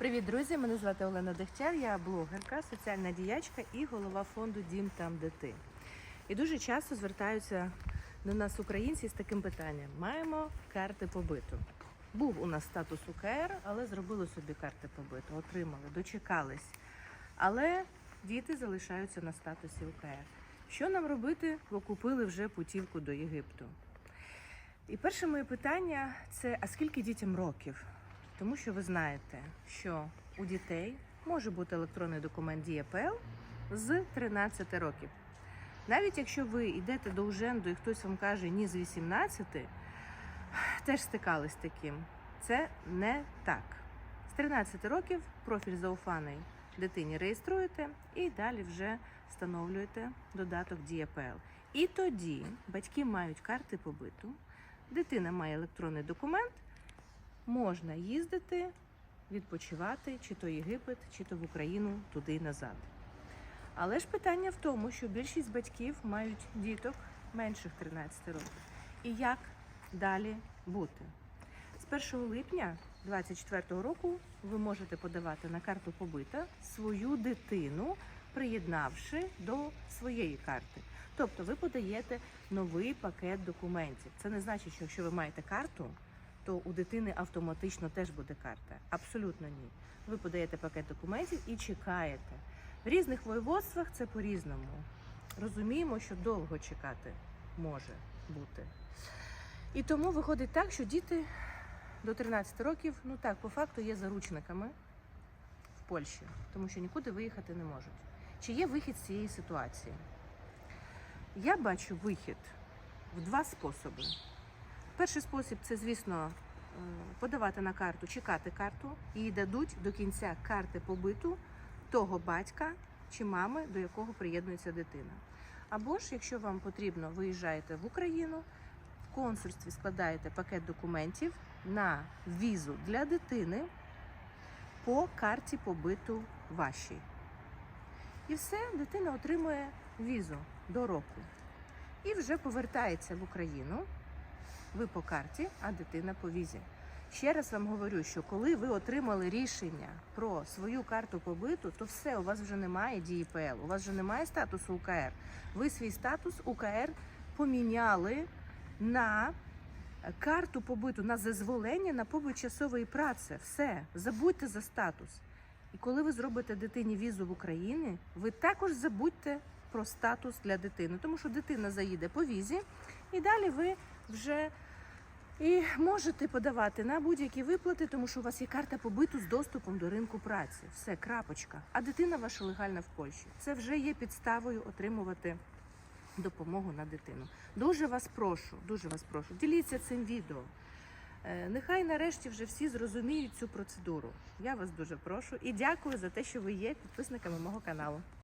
Привіт, друзі! Мене звати Олена Дегтяр, я блогерка, соціальна діячка і голова фонду Дім там, де ти. І дуже часто звертаються до нас українці з таким питанням: маємо карти побиту. Був у нас статус УКР, але зробили собі карти побиту, отримали, дочекались. Але діти залишаються на статусі УКР. Що нам робити, бо купили вже путівку до Єгипту? І перше моє питання це: а скільки дітям років? Тому що ви знаєте, що у дітей може бути електронний документ ДІЄПЛ з 13 років. Навіть якщо ви йдете до Уженду і хтось вам каже ні з 18, теж стикались з таким. Це не так. З 13 років профіль зауфаний дитині реєструєте і далі вже встановлюєте додаток ДІЄПЛ. І тоді батьки мають карти побиту, дитина має електронний документ можна їздити, відпочивати, чи то Єгипет, чи то в Україну туди назад. Але ж питання в тому, що більшість батьків мають діток менших 13 років. І як далі бути? З 1 липня 2024 року ви можете подавати на карту побита свою дитину, приєднавши до своєї карти. Тобто ви подаєте новий пакет документів. Це не значить, що якщо ви маєте карту, то у дитини автоматично теж буде карта. Абсолютно ні. Ви подаєте пакет документів і чекаєте. В різних воєводствах це по-різному. Розуміємо, що довго чекати може бути. І тому виходить так, що діти до 13 років, ну так, по факту є заручниками в Польщі, тому що нікуди виїхати не можуть. Чи є вихід з цієї ситуації? Я бачу вихід в два способи. Перший спосіб це, звісно, е, подавати на карту, чекати карту, і дадуть до кінця карти побиту того батька чи мами, до якого приєднується дитина. Або ж, якщо вам потрібно, виїжджаєте в Україну, в консульстві складаєте пакет документів на візу для дитини по карті побиту вашій. І все, дитина отримує візу до року. І вже повертається в Україну. Ви по карті, а дитина по візі. Ще раз вам говорю, що коли ви отримали рішення про свою карту побиту, то все, у вас вже немає ДІПЛ, у вас вже немає статусу УКР. Ви свій статус УКР поміняли на карту побиту, на зазволення на побут часової праці. Все, забудьте за статус. І коли ви зробите дитині візу в Україні, ви також забудьте про статус для дитини, тому що дитина заїде по візі, і далі ви вже і можете подавати на будь-які виплати, тому що у вас є карта побиту з доступом до ринку праці. Все, крапочка. А дитина ваша легальна в Польщі. Це вже є підставою отримувати допомогу на дитину. Дуже вас прошу, дуже вас прошу, діліться цим відео. Е, Нехай нарешті вже всі зрозуміють цю процедуру. Я вас дуже прошу і дякую за те, що ви є підписниками мого каналу.